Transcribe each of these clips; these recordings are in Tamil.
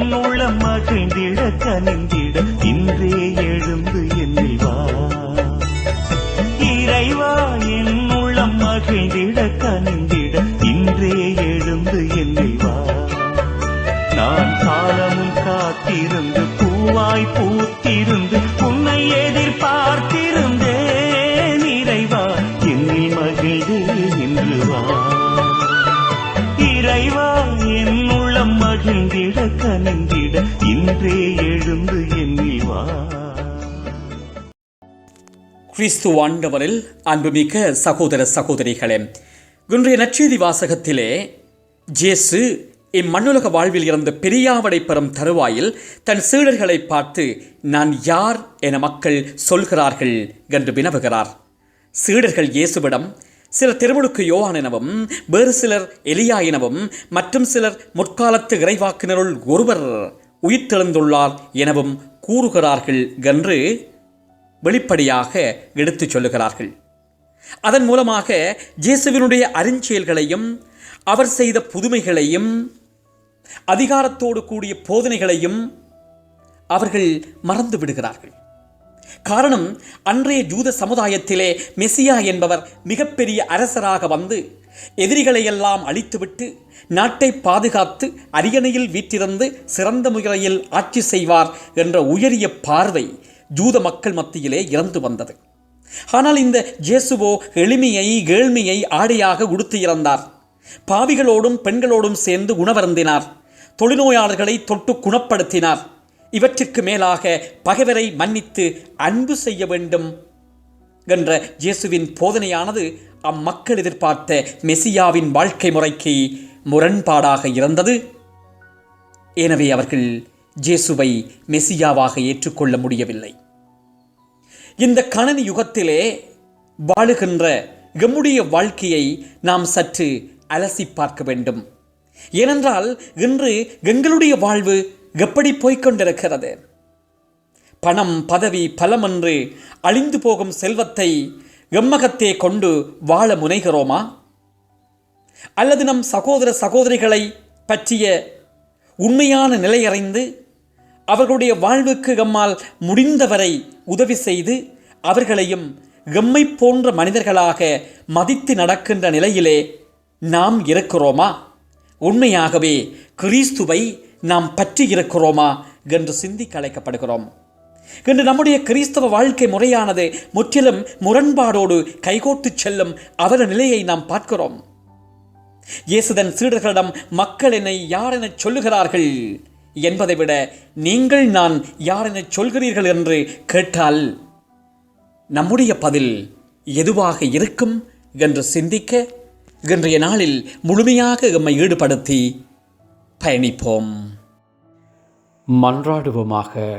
என் உள்ளம் மகிழ்ந்திட கனிந்திட இன்றே எழுந்து என்னில் வா. இறைவா என் உள்ளம் மகிழ்ந்திட கனிந்திட இன்றே எழுந்து என்னில் வா. நான் காலமும் காத்திருந்து பூவாய் பூத்திருந்து உன்னை எதிர்பார்த்திருந்தேன். இறைவா என்னில் மகிழ்ந்தே இன்றே எழுந்து என்னில் வா. கிறிஸ்து ஆண்டவரில் அன்புமிக்க சகோதர சகோதரிகளே இன்றைய நற்செய்தி வாசகத்திலே ஜேசு இம்மண்ணுலக வாழ்வில் இருந்த பெரியாவடை பெறும் தருவாயில் தன் சீடர்களை பார்த்து நான் யார் என மக்கள் சொல்கிறார்கள் என்று வினவுகிறார். சீடர்கள் இயேசுவிடம் சிலர் திருமுழுக்கு யோவான் எனவும் வேறு சிலர் எலியா எனவும் மற்றும் சிலர் முற்காலத்து இறைவாக்கினருள் ஒருவர் உயிர்த்தெழுந்துள்ளார் எனவும் கூறுகிறார்கள் என்று வெளிப்படையாக எடுத்துச் சொல்லுகிறார்கள். அதன் மூலமாக இயேசுவினுடைய அருஞ்செயல்களையும் அவர் செய்த புதுமைகளையும் அதிகாரத்தோடு கூடிய போதனைகளையும் அவர்கள் மறந்து விடுகிறார்கள். காரணம் அன்றைய ஜூத சமுதாயத்திலே மெசியா என்பவர் மிகப்பெரிய அரசராக வந்து எதிரிகளையெல்லாம் அழித்துவிட்டு நாட்டை பாதுகாத்து அரியணையில் வீற்றிருந்து சிறந்த முறையில் ஆட்சி செய்வார் என்ற உயரிய பார்வை ஜூத மக்கள் மத்தியிலே இறந்து வந்தது. ஆனால் இந்த ஜேசுவோ எளிமையை ஏழ்மையை ஆடையாக உடுத்து இறந்தார். பாவிகளோடும் பெண்களோடும் சேர்ந்து உணவருந்தினார். தொழுநோயாளர்களை தொட்டு குணப்படுத்தினார். இவற்றிற்கு மேலாக பகைவரை மன்னித்து அன்பு செய்ய வேண்டும் என்ற இயேசுவின் போதனையானது அம்மக்கள் எதிர்பார்த்த மெசியாவின் வாழ்க்கை முறைக்கு முரண்பாடாக இருந்தது. எனவே அவர்கள் ஜேசுவை மெசியாவாக ஏற்றுக்கொள்ள முடியவில்லை. இந்த கணனி யுகத்திலே வாழுகின்ற எம்முடைய வாழ்க்கையை நாம் சற்று அலசி பார்க்க வேண்டும். ஏனென்றால் இன்று எங்களுடைய வாழ்வு எப்படி போய்க்கொண்டிருக்கிறது பணம் பதவி பலமன்று அழிந்து போகும் செல்வத்தை எம்மகத்தே கொண்டு வாழ முனைகிறோமா? அல்லது நம் சகோதர சகோதரிகளை பற்றிய உண்மையான நிலையறிந்து அவர்களுடைய வாழ்வுக்கு எம்மால் முடிந்தவரை உதவி செய்து அவர்களையும் எம்மை போன்ற மனிதர்களாக மதித்து நடக்கின்ற நிலையிலே நாம் இருக்கிறோமா? உண்மையாகவே கிறிஸ்துவை நாம் பற்றி இருக்கிறோமா? என்று சிந்திக்க அழைக்கப்படுகிறோம். இன்று நம்முடைய கிறிஸ்தவ வாழ்க்கை முறையானது முற்றிலும் முரண்பாடோடு கைகோட்டுச் செல்லும் அவர நிலையை நாம் பார்க்கிறோம். இயேசுதன் சீடர்களிடம் மக்கள் என்னை யார் எனச் சொல்லுகிறார்கள்? என்பதை விட நீங்கள் நான் யார் எனச் சொல்கிறீர்கள்? என்று கேட்டால் நம்முடைய பதில் எதுவாக இருக்கும் என்று சிந்திக்க இன்றைய நாளில் முழுமையாக எம்மை ஈடுபடுத்தி பயணிப்போம். மன்றாடுவோமாக.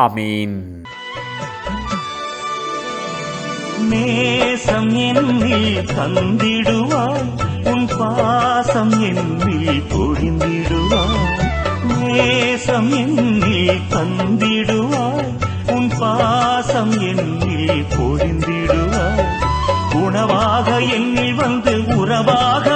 அமீன் நேசம் என்னில் தந்திடுவாய் உன் பாசம் என்னில் பொழிந்திடுவாய். நேசம் என்னில் தந்திடுவாய் உன் பாசம் என்னில் பொழிந்திடுவாய். உணவாக என்னில் வந்து உறவாக